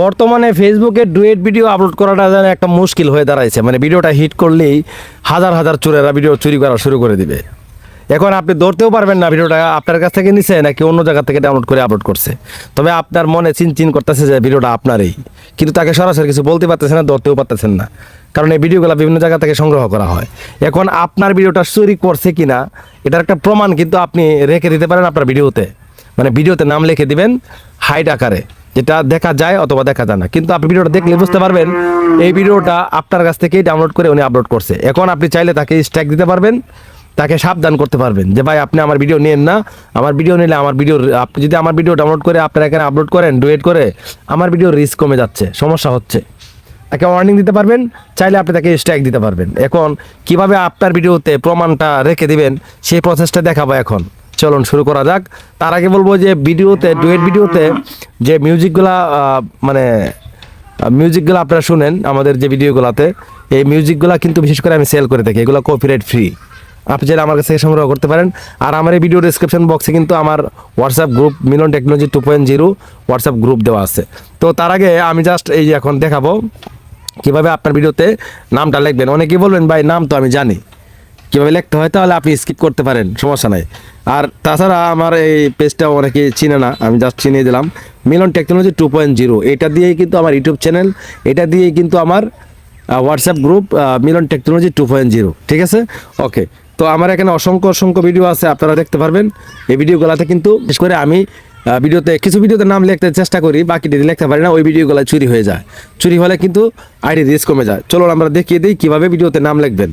বর্তমানে ফেসবুকে duet video upload করাটা যেন একটা মুশকিল হয়ে দাঁড়াইছে। মানে ভিডিওটা হিট করলেই হাজার হাজার চোরেরা ভিডিও চুরি করা শুরু করে দিবে। এখন আপনি ধরতেও পারবেন না ভিডিওটা আপনার কাছ থেকে নিছে নাকি অন্য জায়গা থেকে ডাউনলোড করে আপলোড করছে। তবে আপনার মনে চিন চিন করতেছে যে ভিডিওটা আপনারই। কিন্তু তাকে সরাসরি কিছু বলতে পারতেছেন না, ধরতেও পারতেছেন না। কারণ এই ভিডিওগুলো বিভিন্ন জায়গা থেকে সংগ্রহ করা হয়। এখন আপনার ভিডিওটা চুরি করছে কি না এটার একটা প্রমাণ কিন্তু আপনি রেখে দিতে পারেন আপনার ভিডিওতে মানে ভিডিওতে নাম লিখে দিবেন হাইট আকারে। যেটা দেখা যায় অথবা দেখা যায় না। কিন্তু আপনি ভিডিওটা দেখলে বুঝতে পারবেন, এই ভিডিওটা আপনার কাছ থেকেই ডাউনলোড করে উনি আপলোড করছে। এখন আপনি চাইলে তাকে স্ট্যাক দিতে পারবেন, তাকে সাবধান করতে পারবেন যে, ভাই, আপনি আমার ভিডিও নেন না। আমার ভিডিও নিলে আমার ভিডিও আপনি যদি আমার ভিডিও ডাউনলোড করে আপনারা এখানে আপলোড করেন ডুয়েট করে, আমার ভিডিও রিস্ক কমে যাচ্ছে, সমস্যা হচ্ছে। তাকে ওয়ার্নিং দিতে পারবেন, চাইলে আপনি তাকে স্ট্রাইক দিতে পারবেন। এখন কীভাবে আপনার ভিডিওতে প্রমাণটা রেখে দিবেন, সেই প্রসেসটা দেখাবো এখন। চলুন শুরু করা যাক। তার আগে বলব যে ভিডিওতে, ডুয়েট ভিডিওতে যে মিউজিকগুলা মানে মিউজিকগুলো আপনারা শুনেন আমাদের যে ভিডিওগুলোতে, এই মিউজিকগুলো কিন্তু বিশেষ করে আমি সেল করে থাকি। এগুলো কপিরাইট ফ্রি আপনি চাইলে আমার কাছে সংগ্রহ করতে পারেন। আর আমার এই ভিডিও ডিসক্রিপশন বক্সে কিন্তু আমার WhatsApp group Milan technology two point zero WhatsApp group দেওয়া আছে। তো তার আগে আমি জাস্ট এই এখন দেখাবো। কীভাবে আপনার ভিডিওতে নামটা লিখবেন? অনেকেই বলবেন, ভাই, নাম তো আমি জানি। কীভাবে লিখতে হয় তাহলে আপনি স্কিপ করতে পারেন, সমস্যা নাই। আর তাছাড়া আমার এই পেজটা অনেকে চিনে না, আমি জাস্ট চিনিয়ে দিলাম। Milan technology two point zero এটা দিয়েই কিন্তু আমার ইউটিউব চ্যানেল এটা দিয়েই কিন্তু আমার WhatsApp group Milan technology two point zero ঠিক আছে? ওকে তো আমার এখানে অসংখ্য অসংখ্য ভিডিও আছে, আপনারা দেখতে পারবেন। এই ভিডিওগুলোতে কিন্তু, বিশেষ করে আমি ভিডিওতে কিছু ভিডিওতে নাম লিখতে চেষ্টা করি, বাকি যদি লিখতে পারি না, ওই ভিডিওগুলো চুরি হয়ে যায়। চুরি হলে কিন্তু আইডি রিস্ক কমে যায়। চলো আমরা দেখিয়ে দিই কীভাবে ভিডিওতে নাম লিখবেন।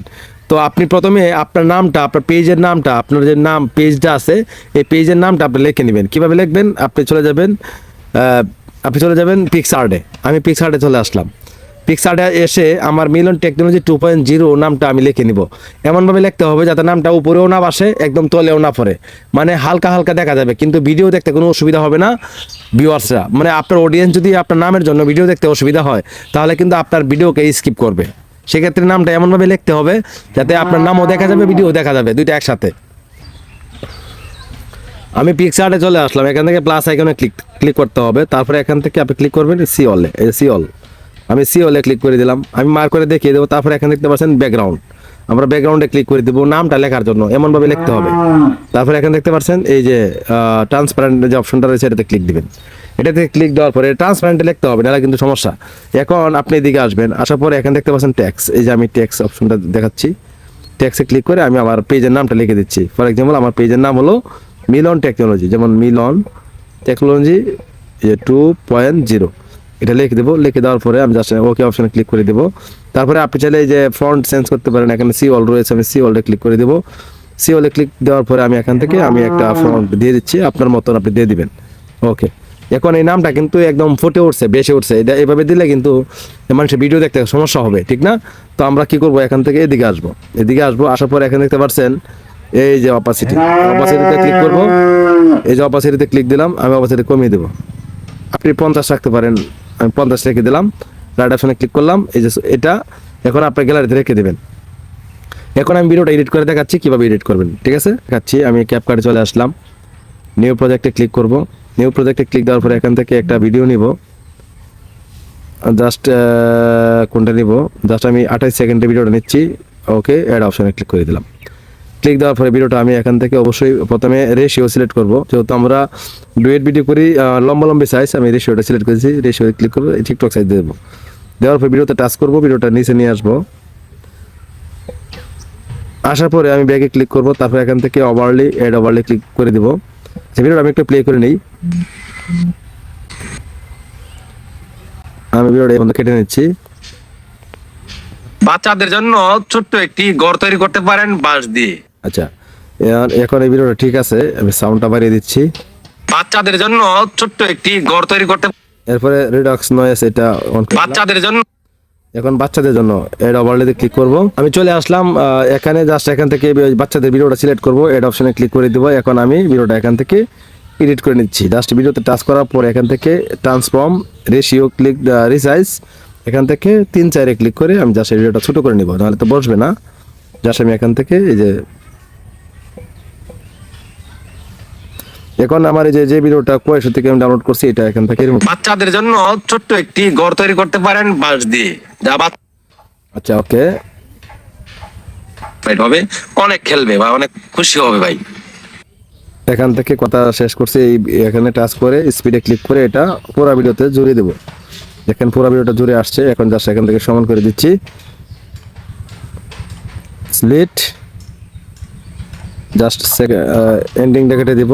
তো আপনি প্রথমে আপনার নামটা, আপনার পেজের নামটা, আপনার যে নাম, পেজটা আছে, এই পেজের নামটা আপনি লিখে নেবেন। কীভাবে লিখবেন? আপনি চলে যাবেন আপনি চলে যাবেন পিক্সার্টে আমি পিক্সার্টে চলে আসলাম। পিক্সার্টে এসে আমার Milan technology two point zero নামটা আমি লিখে নিব। এমনভাবে লিখতে হবে যাতে নামটা উপরেও না বাসে একদম তলেও না পড়ে। মানে হালকা হালকা দেখা যাবে, কিন্তু ভিডিও দেখতে কোনো অসুবিধা হবে না ভিউয়ার্সরা। মানে আপনার অডিয়েন্স যদি আপনার নামের জন্য ভিডিও দেখতে অসুবিধা হয়, তাহলে কিন্তু আপনার ভিডিওকে স্কিপ করবে। সেক্ষেত্রে নামটা এমনভাবে লিখতে হবে যাতে আপনার নামও দেখা যাবে, ভিডিও দেখা যাবে, দুইটা একসাথে। আমি পিকচারে চলে আসলাম, এখান থেকে প্লাস আইকনে ক্লিক ক্লিক করতে হবে। তারপরে এখান থেকে আপনি ক্লিক করবেন সি অলে সি অল আমি সি অলে ক্লিক করে দিলাম। আমি মার করে দেখিয়ে দেবো, তারপরে এখানে দেখতে পাচ্ছেন ব্যাকগ্রাউন্ড আমরা ব্যাকগ্রাউন্ডে ক্লিক করে দেবো, নামটা লেখার জন্য, এমনভাবে লিখতে হবে। তারপরে এখানে দেখতে পাচ্ছেন, এই যে ট্রান্সপারেন্ট যে অপশনটা রয়েছে, এটাতে ক্লিক দিবেন। এটাতে ক্লিক দেওয়ার পরে ট্রান্সপারেন্টে লিখতে হবে, নাহলে কিন্তু সমস্যা। এখন আপনি এদিকে আসবেন, আসার পরে এখানে দেখতে পাচ্ছেন ট্যাক্স এই যে আমি ট্যাক্স অপশনটা দেখাচ্ছি। ট্যাক্সে ক্লিক করে আমি আমার পেজের নামটা লিখে দিচ্ছি। ফর এক্সাম্পল আমার পেজের নাম হলো মিলন টেকনোলজি, যেমন Milan technology two point zero এটা লিখে দেবো। লিখে দেওয়ার পরে আমি জাস্ট ওকে অপশানে ক্লিক করে দেবো। তারপরে আপনি চাইলে এই যে ফ্রন্ট চেঞ্জ করতে পারেন। এখানে সি অল রয়েছে আমি সি অলটা ক্লিক করে দেবো। সি অলে ক্লিক দেওয়ার পরে আমি এখান থেকে আমি একটা ফ্রন্ট দিয়ে দিচ্ছি। আপনার মতন আপনি দিয়ে দিবেন। ওকে এখন এই নামটা কিন্তু একদম ফুটে উঠছে বেশি উঠছে। এটা এভাবে দিলে কিন্তু মানুষের ভিডিও দেখতে সমস্যা হবে ঠিক না? তো আমরা কি করব? এখান থেকে এদিকে আসব। এদিকে আসব আসার পর এখানে দেখতে পাচ্ছেন এই যে অপাসিটি অপাসিটিতে ক্লিক করব। এই যে অপাসিটিতে ক্লিক দিলাম আমি অপাসিটি কমিয়ে দেবো। আপনি পঞ্চাশ রাখতে পারেন। আমি পঞ্চাশ রেখে দিলাম রাইট অপশনে ক্লিক করলাম, এই যে এটা, এখন আপনার গ্যালারিতে রেখে দেবেন। এখন আমি ভিডিওটা এডিট করে দেখাচ্ছি, কীভাবে এডিট করবেন, ঠিক আছে? দেখাচ্ছি, আমি ক্যাপকার্টে চলে আসলাম। নিউ প্রজেক্টে ক্লিক করব। নিউ প্রজেক্টে ক্লিক দেওয়ার পরে এখান থেকে একটা ভিডিও নিব। জাস্ট কোনটা নিব? জাস্ট আমি আঠাশ সেকেন্ডের ভিডিওটা নিচ্ছি। ওকে অ্যাড অপশানে ক্লিক করে দিলাম। ক্লিক দেওয়ার পরে ভিডিওটা আমি এখান থেকে অবশ্যই প্রথমে রেশিও সিলেক্ট করব। যেহেতু আমরা ডুয়েট ভিডিও করি লম্বা লম্বি সাইজ আমি রেশিওটা সিলেক্ট করেছি রেশিও ক্লিক করব টিকটক সাইজ দেবো। দেওয়ার পর ভিডিওতে টাচ করব ভিডিওটা নিচে নিয়ে আসব। আসার পরে আমি ব্যাগে ক্লিক করব, তারপর এখান থেকে ওভারলি এড ওভারলি ক্লিক করে দিব। যে ভিডিওটা আমি একটু প্লে করে নিই। আমি ভিডিওটা এখন কেটে নিচ্ছি। বাচ্চাদের জন্য ছোট্ট একটি ঘর তৈরি করতে পারেন বাঁশ দিয়ে। আচ্ছা এখন এই ভিডিওটা ঠিক আছে আমি সাউন্ডটা বাড়িয়ে দিচ্ছি। বাচ্চাদের জন্য ছোট্ট একটি ঘর তৈরি করতে এরপরে রিডক্স নয়েস এটা বাচ্চাদের জন্য এখন বাচ্চাদের জন্য এড ওভারলেতে ক্লিক করব। আমি চলে আসলাম এখানে জাস্ট এখান থেকে বাচ্চাদের ভিডিওটা সিলেক্ট করব এড অপশনে ক্লিক করে দিব। এখন আমি ভিডিওটা এখান থেকে এডিট করে নিচ্ছি। জাস্ট ভিডিওতে টাচ করার পর এখান থেকে ট্রান্সফর্ম রেশিও ক্লিক রিসাইজ এখান থেকে তিন চারে ক্লিক করে আমি জাস্ট ভিডিওটা ছোটো করে নিব। নাহলে তো বসবে না। জাস্ট আমি এখান থেকে এই যে এখন আমার এই যে যে ভিডিওটা কয়েকশো থেকে আমি ডাউনলোড করছি এটা এখান থেকে বাচ্চাদের জন্য ছোট্ট একটি ঘর তৈরি করতে পারেন বাঁশ দিয়ে যা আচ্ছা ওকে। হবে অনেক খেলবে বা অনেক খুশি হবে ভাই। এখান থেকে কথা শেষ করছি এই এখানে টাচ করে স্পিডে ক্লিক করে এটা পুরো ভিডিওতে জুড়ে দেবো। দেখেন পুরো ভিডিওটা জুড়ে আসছে এখন জাস্ট এখান থেকে সমান করে দিচ্ছি। স্লিট জাস্ট এন্ডিংটা কেটে দিব।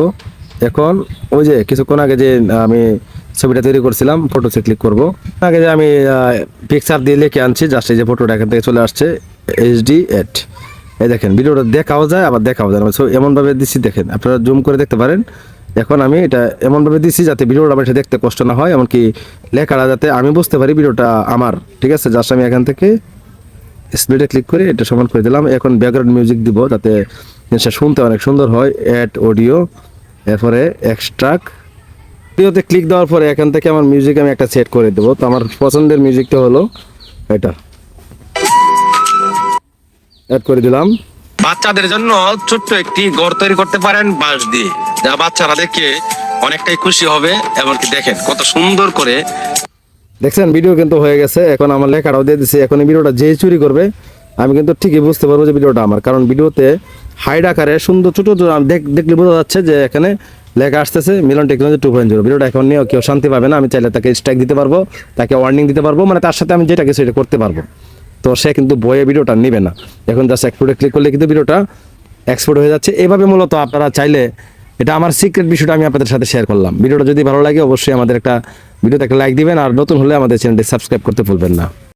এখন ওই যে কিছুক্ষণ আগে যে, আমি ছবিটা তৈরি করছিলাম ফটোতে ক্লিক করব। আগে যে আমি পিকচার দিয়ে লিখে আনছি জাস্ট এই যে ফটোটা এখান থেকে চলে আসছে এইচডি এট এই দেখেন, ভিডিওটা দেখাও যায়, আবার দেখাও যায় না। এমনভাবে দিচ্ছি দেখেন, আপনারা জুম করে দেখতে পারেন। এখন আমি এটা এমনভাবে দিচ্ছি যাতে ভিডিওটা আমার দেখতে কষ্ট না হয়, এমনকি লেখাটা যাতে আমি বুঝতে পারি ভিডিওটা আমার, ঠিক আছে? জাস্ট আমি এখান থেকে স্পিডে ক্লিক করে এটা সমান করে দিলাম। এখন ব্যাকগ্রাউন্ড মিউজিক দিব, যাতে জিনিসটা শুনতে অনেক সুন্দর হয় অ্যাড অডিও এরপরে এক্সট্রাক ভিডিওতে ক্লিক দেওয়ার পরে এখান থেকে আমার মিউজিক আমি একটা সেট করে দেবো। তো আমার পছন্দের মিউজিকটা হলো এটা। অ্যাড করে দিলাম। বাচ্চাদের জন্য ছোট্ট একটি ঘর তৈরি করতে পারেন বাঁশ দিয়ে। যা বাচ্চারা দেখে অনেকটাই খুশি হবে এমনকি দেখেন কত সুন্দর করে। দেখছেন ভিডিও কিন্তু হয়ে গেছে। এখন আমার লেখাটাও দিয়ে দিচ্ছে এখন এই ভিডিওটা যেই চুরি করবে আমি কিন্তু ঠিকই বুঝতে পারব যে ভিডিওটা আমার। কারণ ভিডিওতে হাইড আকারে সুন্দর ছোটো ছোটো দেখ দেখলে বোঝা যাচ্ছে যে এখানে লেখা আসতেছে, Milan technology two point zero ভিডিওটা এখন নিয়েও কেউ শান্তি পাবে না, আমি চাইলে তাকে স্ট্রাইক দিতে পারব, তাকে ওয়ার্নিং দিতে পারব মানে তার সাথে আমি যেটা কিছু এটা করতে পারব। তো সে কিন্তু বইয়ে ভিডিওটা নেবে না। এখন জাস্ট এক্সপোর্টে ক্লিক করলে কিন্তু ভিডিওটা এক্সপোর্ট হয়ে যাচ্ছে। এভাবে মূলত আপনারা চাইলে এটা আমার সিক্রেট বিষয়টা আমি আপনাদের সাথে শেয়ার করলাম। ভিডিওটা যদি ভালো লাগে, অবশ্যই আমাদের একটা ভিডিওতে একটা লাইক দিবেন, আর নতুন হলে আমাদের চ্যানেলটি সাবস্ক্রাইব করতে ভুলবেন না।